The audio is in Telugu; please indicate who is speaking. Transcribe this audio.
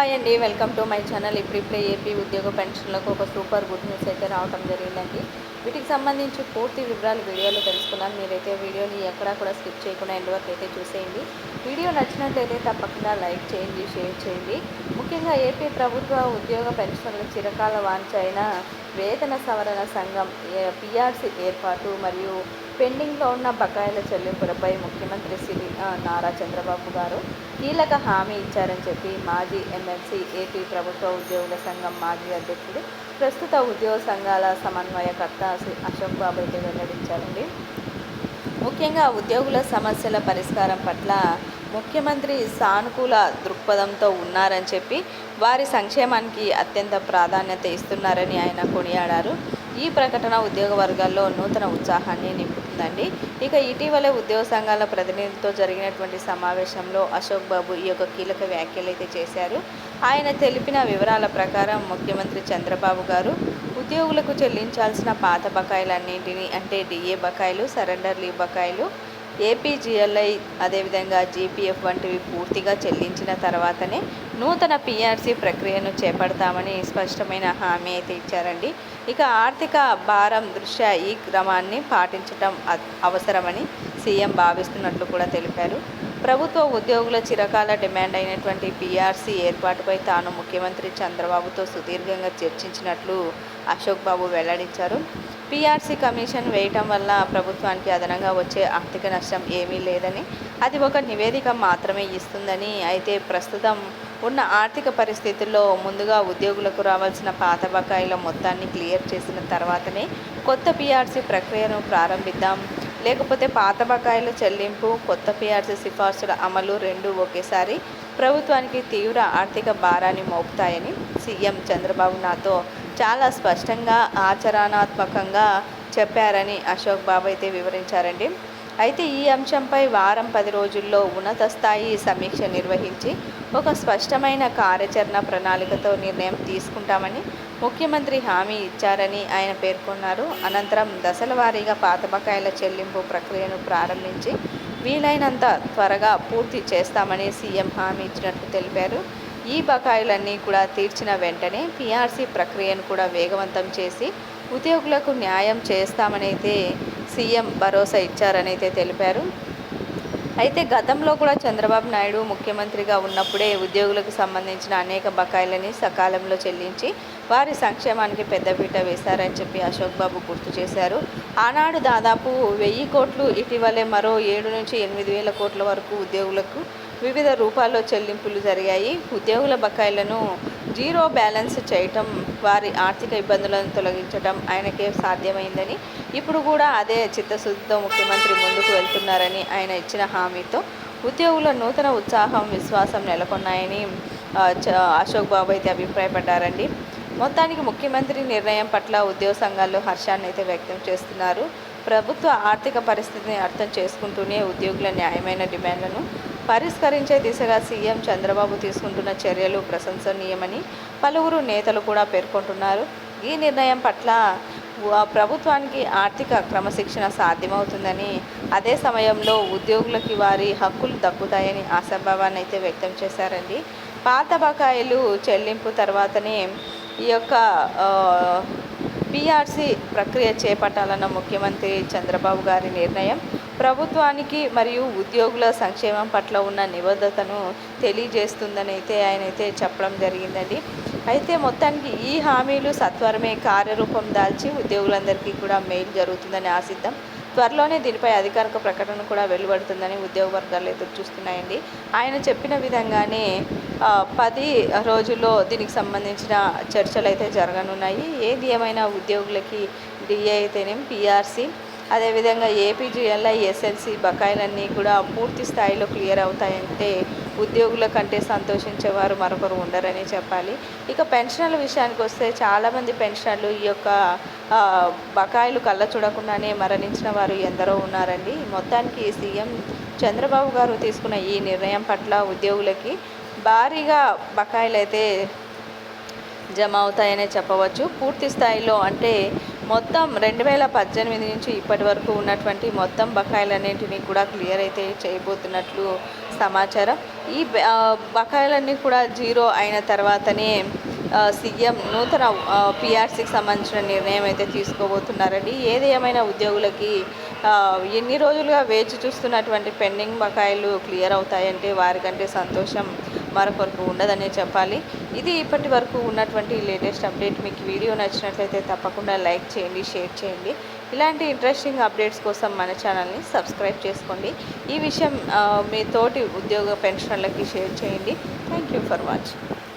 Speaker 1: హాయ్ అండి. Welcome to my channel. ఇప్పుడిప్పుడే ఏపీ ఉద్యోగ పెన్షన్లకు ఒక సూపర్ గుడ్ న్యూస్ అయితే రావడం జరిగిందండి. వీటికి సంబంధించి పూర్తి వివరాలు వీడియోలో తెలుసుకున్నాను మీరైతే వీడియోని ఎక్కడా కూడా స్కిప్ చేయకుండా ఎండ్ వరకు అయితే చూసేయండి. వీడియో నచ్చినట్లయితే తప్పకుండా లైక్ చేయండి షేర్ చేయండి. ముఖ్యంగా ఏపీ ప్రభుత్వ ఉద్యోగ పెన్షన్ల చిరకాల వాంఛ అయిన వేతన సవరణ సంఘం పిఆర్సీ ఏర్పాటు మరియు పెండింగ్లో ఉన్న బకాయిల చెల్లింపులపై ముఖ్యమంత్రి శ్రీ నారా చంద్రబాబు గారు కీలక హామీ ఇచ్చారని చెప్పి మాజీ ఎమ్మెల్సీ ఏపీ ప్రభుత్వ ఉద్యోగుల సంఘం మాజీ అధ్యక్షుడు ప్రస్తుత ఉద్యోగ సంఘాల సమన్వయకర్త అశోక్ బాబు అయితే వెల్లడించారండి. ముఖ్యంగా ఉద్యోగుల సమస్యల పరిష్కారం పట్ల ముఖ్యమంత్రి సానుకూల దృక్పథంతో ఉన్నారని చెప్పి వారి సంక్షేమానికి అత్యంత ప్రాధాన్యత ఇస్తున్నారని ఆయన కొనియాడారు. ఈ ప్రకటన ఉద్యోగ వర్గాల్లో నూతన ఉత్సాహాన్ని నింపుతుందండి. ఇక ఇటీవలే ఉద్యోగ సంఘాల ప్రతినిధులతో జరిగినటువంటి సమావేశంలో అశోక్ బాబు ఈ యొక్క కీలక వ్యాఖ్యలు అయితే చేశారు. ఆయన తెలిపిన వివరాల ప్రకారం ముఖ్యమంత్రి చంద్రబాబు గారు ఉద్యోగులకు చెల్లించాల్సిన పాత బకాయిలన్నింటినీ అంటే డిఏ బకాయిలు సరెండర్ లీవ్ బకాయిలు ఏపీజీఎల్ఐ అదేవిధంగా జీపీఎఫ్ వంటివి పూర్తిగా చెల్లించిన తర్వాతనే నూతన పీఆర్సీ ప్రక్రియను చేపడతామని స్పష్టమైన హామీ అయితే ఇచ్చారండి. ఇక ఆర్థిక భారం దృష్ట్యా ఈ క్రమాన్ని పాటించడం అ- అవసరమని సీఎం భావిస్తున్నట్లు కూడా తెలిపారు. ప్రభుత్వ ఉద్యోగుల చిరకాల డిమాండ్ అయినటువంటి పీఆర్సీ ఏర్పాటుపై తాను ముఖ్యమంత్రి చంద్రబాబుతో సుదీర్ఘంగా చర్చించినట్లు అశోక్ బాబు వెల్లడించారు. పీఆర్సీ కమిషన్ వేయటం వల్ల ప్రభుత్వానికి అదనంగా వచ్చే ఆర్థిక నష్టం ఏమీ లేదని అది ఒక నివేదిక మాత్రమే ఇస్తుందని అయితే ప్రస్తుతం ఉన్న ఆర్థిక పరిస్థితుల్లో ముందుగా ఉద్యోగులకు రావాల్సిన పాత బకాయిల మొత్తాన్ని క్లియర్ చేసిన తర్వాతనే కొత్త పీఆర్సీ ప్రక్రియను ప్రారంభిద్దాం లేకపోతే పాత బకాయిల చెల్లింపు కొత్త పిఆర్సీ సిఫార్సుల అమలు రెండు ఒకేసారి ప్రభుత్వానికి తీవ్ర ఆర్థిక భారాన్ని మోపుతాయని సీఎం చంద్రబాబు నాతో చాలా స్పష్టంగా ఆచరణాత్మకంగా చెప్పారని అశోక్ బాబు అయితే వివరించారండి. అయితే ఈ అంశంపై వారం పది రోజుల్లో ఉన్నత స్థాయి సమీక్ష నిర్వహించి ఒక స్పష్టమైన కార్యాచరణ ప్రణాళికతో నిర్ణయం తీసుకుంటామని ముఖ్యమంత్రి హామీ ఇచ్చారని ఆయన పేర్కొన్నారు. అనంతరం దశల వారీగా పాత బకాయిల చెల్లింపు ప్రక్రియను ప్రారంభించి వీలైనంత త్వరగా పూర్తి చేస్తామని సీఎం హామీ ఇచ్చినట్లు తెలిపారు. ఈ బకాయిలన్నీ కూడా తీర్చిన వెంటనే పీఆర్సీ ప్రక్రియను కూడా వేగవంతం చేసి ఉద్యోగులకు న్యాయం చేస్తామనైతే సీఎం భరోసా ఇచ్చారనైతే తెలిపారు. అయితే గతంలో కూడా చంద్రబాబు నాయుడు ముఖ్యమంత్రిగా ఉన్నప్పుడే ఉద్యోగులకు సంబంధించిన అనేక బకాయిలని సకాలంలో చెల్లించి వారి సంక్షేమానికి పెద్దపీట వేశారని చెప్పి అశోక్ బాబు గుర్తు చేశారు. ఆనాడు దాదాపు వెయ్యి కోట్లు ఇటీవలే మరో ఏడు నుంచి ఎనిమిది వేల కోట్ల వరకు ఉద్యోగులకు వివిధ రూపాల్లో చెల్లింపులు జరిగాయి. ఉద్యోగుల బకాయిలను జీరో బ్యాలెన్స్ చేయటం వారి ఆర్థిక ఇబ్బందులను తొలగించడం ఆయనకే సాధ్యమైందని ఇప్పుడు కూడా అదే చిత్తశుద్ధితో ముఖ్యమంత్రి ముందుకు వెళ్తున్నారని ఆయన ఇచ్చిన హామీతో ఉద్యోగుల నూతన ఉత్సాహం విశ్వాసం నెలకొన్నాయని చ- అశోక్ బాబు అయితే అభిప్రాయపడ్డారండి. మొత్తానికి ముఖ్యమంత్రి నిర్ణయం పట్ల ఉద్యోగ సంఘాల్లో హర్షాన్ని అయితే వ్యక్తం చేస్తున్నారు. ప్రభుత్వ ఆర్థిక పరిస్థితిని అర్థం చేసుకుంటూనే ఉద్యోగుల న్యాయమైన డిమాండ్లను పరిష్కరించే దిశగా సీఎం చంద్రబాబు తీసుకుంటున్న చర్యలు ప్రశంసనీయమని పలువురు నేతలు కూడా పేర్కొంటున్నారు. ఈ నిర్ణయం పట్ల ప్రభుత్వానికి ఆర్థిక క్రమశిక్షణ సాధ్యమవుతుందని అదే సమయంలో ఉద్యోగులకి వారి హక్కులు దక్కుతాయని ఆశాభావాన్ని అయితే వ్యక్తం చేశారండి. పాత బకాయిలు చెల్లింపు తర్వాతనే ఈ యొక్క ఆ, పీఆర్సీ ప్రక్రియ చేపట్టాలన్న ముఖ్యమంత్రి చంద్రబాబు గారి నిర్ణయం ప్రభుత్వానికి మరియు ఉద్యోగుల సంక్షేమం పట్ల ఉన్న నిబద్ధతను తెలియజేస్తుందని అయితే ఆయన అయితే చెప్పడం జరిగిందండి. అయితే మొత్తానికి ఈ హామీలు సత్వరమే కార్యరూపం దాల్చి ఉద్యోగులందరికీ కూడా మెయిల్ జరుగుతుందని ఆశిద్దాం. త్వరలోనే దీనిపై అధికారిక ప్రకటన కూడా వెలువడుతుందని ఉద్యోగ వర్గాలు ఎదురు చూస్తున్నాయండి. ఆయన చెప్పిన విధంగానే పది రోజుల్లో దీనికి సంబంధించిన చర్చలు అయితే జరగనున్నాయి. ఏది ఏమైనా ఉద్యోగులకి డిఏ అయితేనేం పిఆర్సీ అదేవిధంగా ఏపీజీఎల్ఐ ఎస్ఎల్సి బకాయిలన్నీ కూడా పూర్తి స్థాయిలో క్లియర్ అవుతాయంటే ఉద్యోగుల కంటే సంతోషించేవారు మరొకరు ఉండరని చెప్పాలి. ఇక పెన్షన్ల విషయానికి వస్తే చాలామంది పెన్షనర్లు ఈ యొక్క బకాయిలు కళ్ళ చూడకుండానే మరణించిన వారు ఎందరో ఉన్నారండి. మొత్తానికి సీఎం చంద్రబాబు గారు తీసుకున్న ఈ నిర్ణయం పట్ల ఉద్యోగులకి భారీగా బకాయిలు అయితే జమ అవుతాయనే చెప్పవచ్చు. పూర్తి స్థాయిలో అంటే మొత్తం రెండు వేల పద్దెనిమిది నుంచి ఇప్పటి వరకు ఉన్నటువంటి మొత్తం బకాయిలన్నింటినీ కూడా క్లియర్ అయితే చేయబోతున్నట్లు సమాచారం. ఈ బకాయిలన్నీ కూడా జీరో అయిన తర్వాతనే సీఎం నూతన పిఆర్సీకి సంబంధించిన నిర్ణయం అయితే తీసుకోబోతున్నారండి. ఏది ఏమైనా ఉద్యోగులకి ఎన్ని రోజులుగా వేచి చూస్తున్నటువంటి పెండింగ్ బకాయిలు క్లియర్ అవుతాయంటే వారికంటే సంతోషం మరొకరికి ఉండదనే చెప్పాలి. ఇది ఇప్పటి వరకు ఉన్నటువంటి లేటెస్ట్ అప్డేట్. మీకు వీడియో నచ్చినట్లయితే తప్పకుండా లైక్ చేయండి షేర్ చేయండి. ఇలాంటి ఇంట్రెస్టింగ్ అప్డేట్స్ కోసం మన ఛానల్ని సబ్స్క్రైబ్ చేసుకోండి. ఈ విషయం మీ తోటి ఉద్యోగ పెన్షనర్లకి షేర్ చేయండి. Thank you for watching.